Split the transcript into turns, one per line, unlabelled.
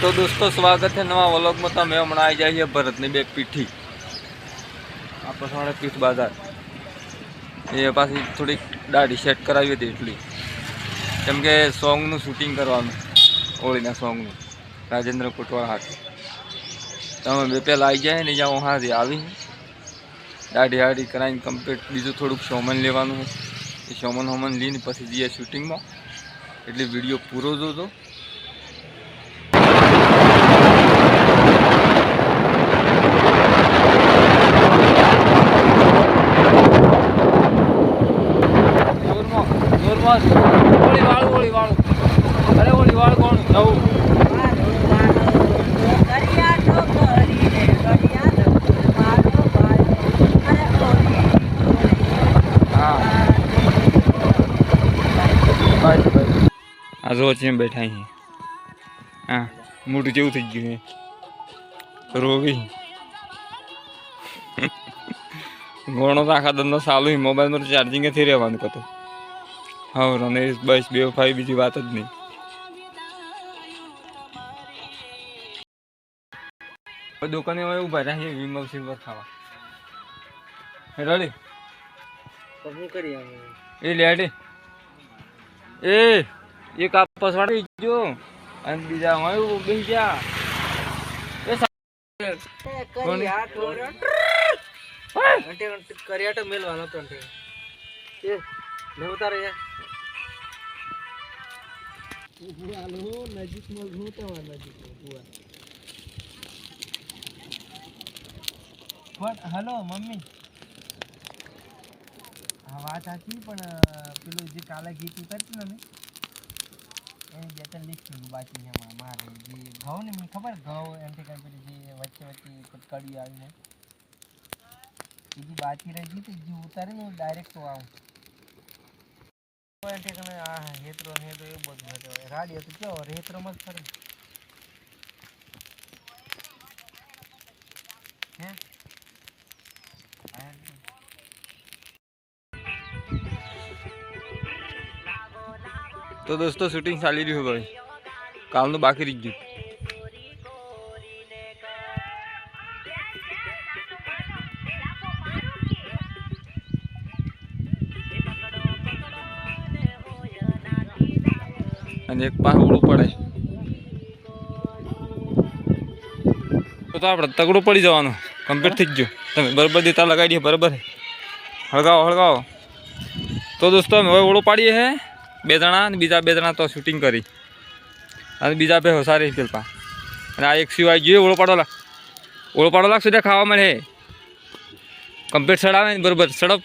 તો દોસ્તો, સ્વાગત છે નવા વલોગમાં. તમે હમણાં આવી જાય છે ભરતની બે પીઠી. આ પછવાડે પીઠ બાજાર. એ પાછી થોડીક દાઢી સેટ કરાવી હતી એટલી. કેમ કે સોંગનું શૂટિંગ કરવાનું, હોળીના સોંગનું. રાજેન્દ્ર કોટવાળ હાથ તમે બે પહેલાં આવી જાય ને જ્યાં હાથી આવી. દાઢી હાડી કરાવીને કમ્પ્લીટ બીજું થોડુંક શોમન લેવાનું. એ શોમન હોમન લઈને પછી જઈએ શૂટિંગમાં એટલે વીડિયો પૂરો જોજો. જોરમાં ઓળી વાળું ઓળી વાળું. અરે ઓળી વાળું કોણ? નવું. હા. બસ બસ આ જો છે બેઠા અહીં. હા મોટું જેવું થઈ ગયું રોવી. ઘણો તો આખા ધંધો સાલું છે. મોબાઈલમાં ચાર્જિંગથી રહેવાનું કતો. હા રમેશ બસ બે ફાઈ બીજી વાત જ નહીં. દુકાને હવે રહ્યા છે વિમલ સિલ્વર ખાવા. રેડી? એ લેડી. એ એક આપસ વાળી જો અને બીજા હોય બેસી ગયા. કર્યા
તો મેલવાનો તો એ પણ હલો, મમ્મી. હા વાત સાચી, પણ પેલું જે કાલે ગીત ઉતારતું ને એની બે ત્રણ લિસ્ટ બાકી છે મારે. જે ઘઉં ને, મને ખબર ઘઉં એમ કે પેલી જે વચ્ચે વચ્ચે કડી આવીને. બીજી બાકી રહી ગઈ જે ઉતારે ને ડાયરેક્ટ તો આવું. એમ કે આ હેતરો ને તો એ બધું હતો રાડી હતું કેવો? હેતરોમાં મત ફરે હે?
તો દોસ્તો શૂટિંગ ચાલી રહ્યું ભાઈ. કાલનું બાકી રહી ગયું. અને એક ઓળું પડે. તો તો આપણે તગડું પડી જવાનું. કમ્પ્લીટ થઈ જ ગયું. તમે બરાબર દીતા દઈએ બરાબર. હળગાવો હળગાવો. તો દોસ્તો, અમે હવે ઓળું પાડીએ હે. બે જણા અને બીજા બે જણા તો શૂટિંગ કરી. અને બીજા બે હોસારી પેલપા અને આ એક સિવાય જોઈએ ઓળો પાડો લાગ ઓળો પાડો લાગશે ત્યાં ખાવા મળે. કમ્પ્લીટ સડાવે ને બરાબર. સડપ.